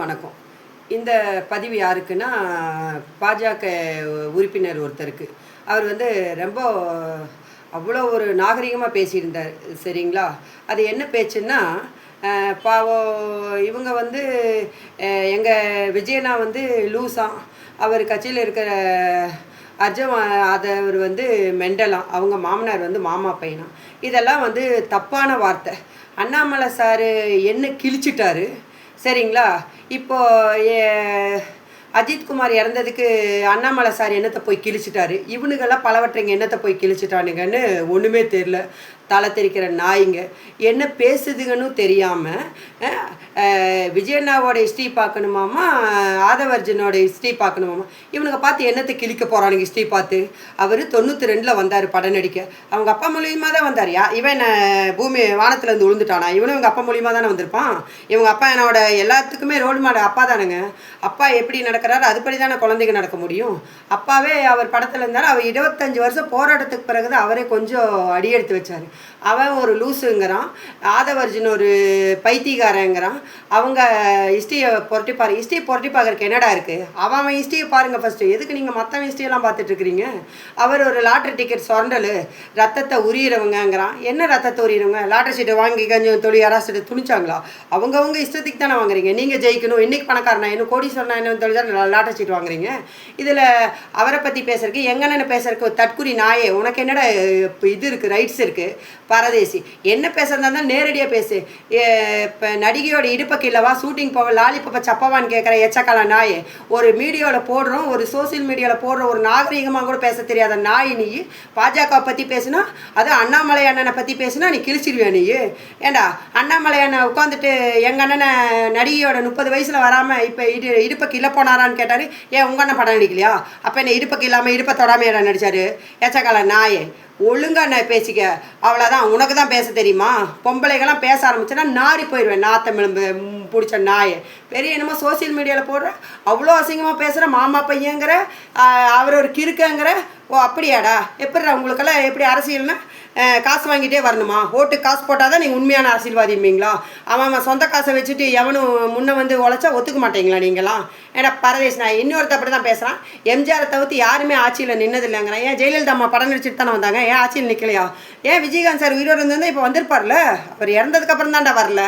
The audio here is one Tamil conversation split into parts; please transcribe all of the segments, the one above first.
வணக்கம். இந்த பதிவு யாருக்குன்னா பாஜக உறுப்பினர் ஒருத்தருக்கு. அவர் வந்து ரொம்ப அவ்வளோ ஒரு நாகரிகமாக பேசியிருந்தார் சரிங்களா? அது என்ன பேச்சுன்னா பாவம் இவங்க வந்து எங்கள் விஜயனா வந்து லூஸாம் அவர் கட்சியில் இருக்கிற அர்ஜுன் அதவர் வந்து மெண்டலாம். அவங்க மாமனார் வந்து மாமா பையனா. இதெல்லாம் வந்து தப்பான வார்த்தை. அண்ணாமலை சார் என்ன கிழிச்சிட்டாரு? சரிங்களா? இப்போ அஜித்குமார் இறந்ததுக்கு அண்ணாமலை சார் என்னத்தை போய் கிழிச்சிட்டாரு? இவனுங்கெல்லாம் பலவற்றைங்க என்னத்தை போய் கிழிச்சிட்டானுங்கன்னு ஒன்றுமே தெரில தலை தெரிக்கிற நாய்ங்க. என்ன பேசுதுங்கன்னு தெரியாமல் விஜயண்ணாவோட ஹிஸ்ட்ரி பார்க்கணுமாமா ஆதவர்ஜனோட ஹிஸ்ட்ரி பார்க்கணுமாமா? இவனுங்க பார்த்து என்னத்தை கிழிக்க போகிறானுங்க ஹிஸ்ட்ரி பார்த்து? அவர் தொண்ணூற்றி ரெண்டில் வந்தார் படம் நடிக்க. அவங்க அப்பா மூலியமாக தான் வந்தார். யா இவன் பூமி வானத்துல இருந்து விழுந்துட்டானா இவனும் இவங்க அப்பா மூலியமாக தானே வந்திருப்பான்? இவங்க அப்பா என்னோட எல்லாத்துக்குமே ரோல் மாடல் அப்பா தானுங்க. அப்பா எப்படி நடக்கிறாரு அதுபடி தானே குழந்தைங்க நடக்க முடியும். அப்பாவே அவர் படத்தில் இருந்தாலும் அவர் இருபத்தஞ்சி வருஷம் போராட்டத்துக்கு பிறகு தான் அவரே கொஞ்சம் அடி எடுத்து வச்சார். அவன் ஒரு லூசுங்கிறான். ஆதவர்ஜுன் ஒரு பைத்தியகாரங்கிறான் அவங்க ஹிஸ்ட்ரியை புரட்டி பாரு ஹிஸ்ட்ரியை புரட்டி பார்க்கறக்கு என்னடா இருக்குது அவன் அவன் ஹிஸ்ட்ரியை பாருங்கள் ஃபஸ்ட்டு எதுக்கு நீங்கள் மற்ற ஹிஸ்ட்ரியெல்லாம் பார்த்துட்ருக்கிறீங்க அவர் ஒரு லாட்ரி டிக்கெட் சொரண்டல் ரத்தத்தை உரியறவங்கங்கிறான். என்ன ரத்தத்தை உரியறவங்க? லாட்ரி சீட்டை வாங்கி கொஞ்சம் தொழில் யாராவது துணிச்சாங்களா? அவங்கவுங்க இஷ்டத்துக்கு தானே வாங்குறீங்க. நீங்கள் ஜெயிக்கணும் இன்றைக்கி பணக்காரனா என்ன கோடீஸ்வரனா என்ன தொழில் தான் லாட்ரி சீட் வாங்குறீங்க. இதில் அவரை பற்றி பேசுறதுக்கு எங்கன்னு பேசுறதுக்கு ஒரு தற்குறி நாயே. உனக்கு என்னடா இப்போ இது இருக்குது ரைட்ஸ் இருக்குது பரதேசி. என்ன பேசுறதா இருந்தாலும் நேரடியாக பேசு. இப்போ நடிகையோட இடுப்பை கீழவா ஷூட்டிங் போவ லாலிப்பப்ப சப்பவான்னு கேட்குற எச்சக்கால நாயே. ஒரு மீடியாவில் போடுறோம் ஒரு சோஷியல் மீடியாவில் போடுற ஒரு நாகரிகமாக கூட பேச தெரியாத நாய் நீ. பாஜக பற்றி பேசுனா அது அண்ணாமலை அண்ணனை பற்றி பேசுனா நீ கிழிச்சிருவியா நீ? ஏண்டா அண்ணாமலை அண்ணன் உட்காந்துட்டு எங்கள் அண்ணனை நடிகையோட முப்பது வயசில் வராமல் இப்போ இடு இடுப்பை கீழே போனாரான்னு கேட்டார். ஏன் உங்கள் அண்ணன் படம் நடிக்கலையா? அப்போ என்ன இடுப்பை இல்லாமல் இடுப்பை தொடாமையிட நடித்தார் எச்சக்கால நாயே. ஒழுங்கா நான் பேசிக்க? அவ்வளோதான் உனக்கு தான் பேச தெரியுமா? பொம்பளைகள்லாம் பேச ஆரம்பிச்சேன்னா நாரி போயிடுவேன் நாத்தமிழம்பு பிடிச்ச நாயை. பெரிய என்னமோ சோஷியல் மீடியாவில் போடுற அவ்வளோ அசிங்கமாக பேசுகிற மாமா பையங்கிற அவர் ஒரு கிறுக்கங்கிற ஓ அப்படியாடா? எப்படிடா உங்களுக்கெல்லாம் எப்படி அரசியல்னா காசு வாங்கிட்டே வரணுமா? ஓட்டுக்கு காசு போட்டால் தான் நீங்கள் உண்மையான அரசியல்வாதிம்பீங்களா அவன் அவன் சொந்த காசை வச்சுட்டு எவனும் முன்னே வந்து உழைச்சா ஒத்துக்க மாட்டீங்களா நீங்களாம் ஏன்னா பரதேஷ் நான் இன்னொருத்த அப்படி தான் பேசுகிறான் எம்ஜிஆரை தவிர்த்து யாருமே ஆட்சியில் நின்னதில்லைங்கிறேன். ஏன் ஜெயலலிதா அம்மா படம் நடிச்சிட்டு தானே வந்தாங்க? ஏன் ஆட்சியில் நிற்கலையா ஏன் விஜயகாந்த் சார் உயிரோடு இருந்திருந்தா இப்போ வந்திருப்பார்ல? அவர் இறந்ததுக்கப்புறம் தான்டா வரல.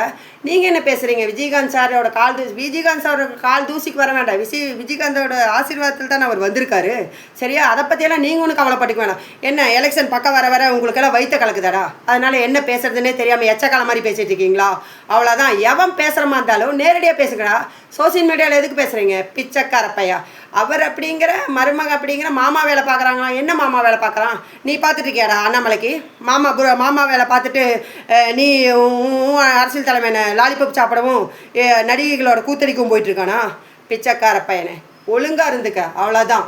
நீங்கள் என்ன பேசுகிறீங்க விஜயகாந்த் சாரோட கால் தூசி விஜயகாந்த் சாரோட கால் தூசிக்கு வர வேண்டாம். விஜய் விஜயகாந்தோட ஆசீர்வாதத்தில் தான் அவர் வந்திருக்காரு. சரியா? அதை பற்றியெல்லாம் நீங்கள் ஒன்றும் கவலைப்பட்டுக்க வேணாம். என்ன எலெக்ஷன் பக்கம் வர வர உங்களுக்கெல்லாம் வைத்த கலக்குதாடா? அதனால என்ன பேசுறதுன்னே தெரியாமல் எச்சக்கால மாதிரி பேசிட்டு இருக்கீங்களா? அவ்வளோதான் எவன் பேசுகிற மாதிரி இருந்தாலும் நேரடியாக பேசுங்கடா. சோசியல் மீடியாவில் எதுக்கு பேசுகிறீங்க பிச்சைக்கார பையா. அவர் அப்படிங்கிற மருமக அப்படிங்கிற மாமா வேலை பார்க்குறாங்களா? என்ன மாமா வேலை பார்க்குறான்? நீ பார்த்துட்டு இருக்கியாடா அண்ணாமலைக்கு? மாமா புர மாமா வேலை பார்த்துட்டு நீ உன் உன் அரசியல் தலைமையின லாலிபப் சாப்பிடவும் நடிகைகளோட கூத்தடிக்கும் போயிட்டு இருக்கானா? பிச்சைக்கார பையனை. ஒழுங்காக இருந்துக்க. அவ்வளோதான்